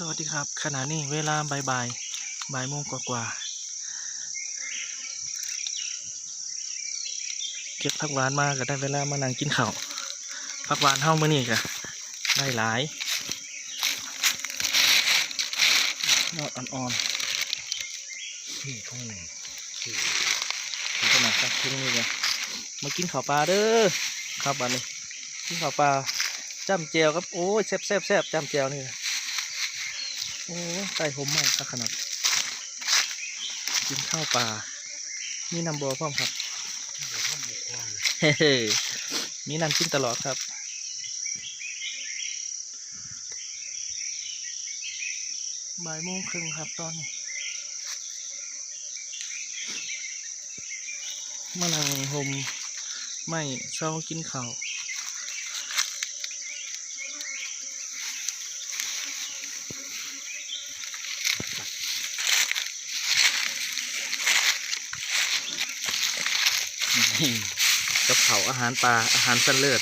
สวัสดีครับขณะนี้เวลาบ่ายบ่ายบ่ายโมงกว่าๆเก็บผักหวานมาก็ได้เวลามานั่งกินข้าวผักหวานเฮ้ามื่อนี้ก็ได้หลายยอดอ่อนที่ทุ่งที่ๆถึงขนาดตักทิ้งนี่เลยมากินข้าวปลาเด้อครับบันนี้กินข้าวปลาจ้ำเจียวครับโอ้ยแซ่บแซ่บแซ่บจ้ำเจียวนี่ โอ้ยไก่หอมมากครับขนาดกินข้าวปลามีน้ำบัวพร้อมครับเฮ้มีน้ำกินตลอดครับบ่ายโมงครึ่งครับตอนนี้มานั่งหมไม่เศร้ากินข้าว กับเขาวอาหารปลาอาหารสันเลือด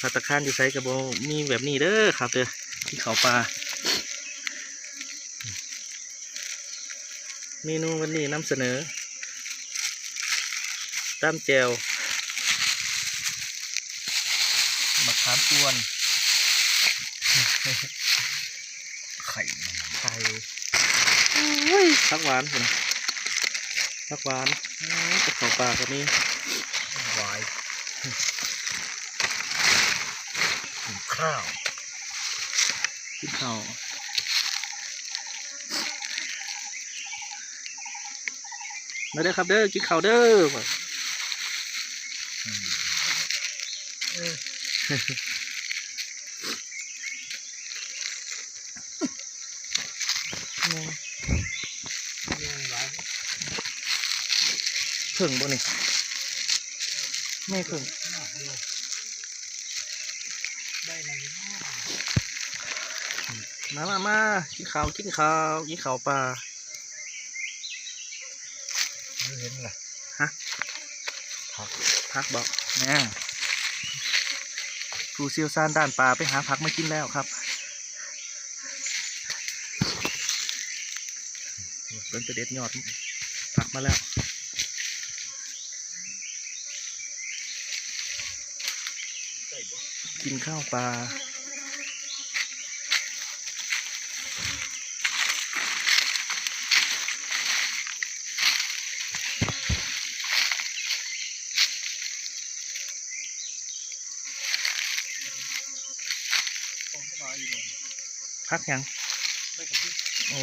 พัตตาคารอยู่ไซกับโบมีแบบนี้เด้อครับเด้อที่เขาวปลาเมนูวันนี้นำเสนอตั้มแจวมะขามกวนไข่ไข่อุ้ยผักหวานผม ผักหวานโอ้ยกับข้าวปลาก็มีหวายกินข้าวกินข้าวมาเด้อครับเด้อกินข้าวเด้อว่ะ เออ แม่ง เลี้ยงหวาย เพิ่งบ่นี่ไม่เพิ่งมากเดียวได้มาแล้วมามามากินข้าวกินข้าวกินข้าวปลาไม่เห็นล่ะฮะผักพักบอกแน่ผู้เชี่ยวชาญด้านปลาไปหาผักมากินแล้วครับเป็นประเด็ดยอดผักมาแล้ว ใส่บ่ กินข้าวปลาต้องเข้ามาอีกหน่อยพักยังไม่กับพี่โอ้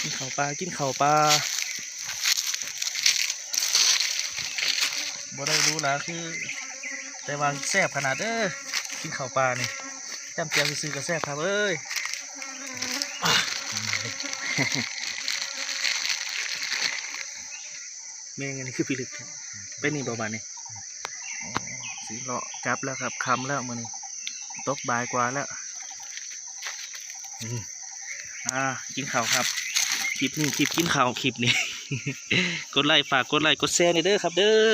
กินข้าวปลากินข้าวปลา บ่ได้รู้ละคือ แต่ว่าแซ่บขนาดเด้อกินข้าวปลานี่จำเจียวซื้อๆก็แซ่บครับเอ้ยแม่งอันนี้คือพิลึกครับเป็นนี่ประมาณนี้อ๋อสีเลาะกลับแล้วครับคำแล้วมันนี้ตกบ่ายกว่าแล้วอืมอ่ากินข้าวครับ คลิปนี้คลิปกินข้าวคลิปนี้ กดไลค์ฝากกดไลค์กดแชร์นี่เด้อครับ เด้อ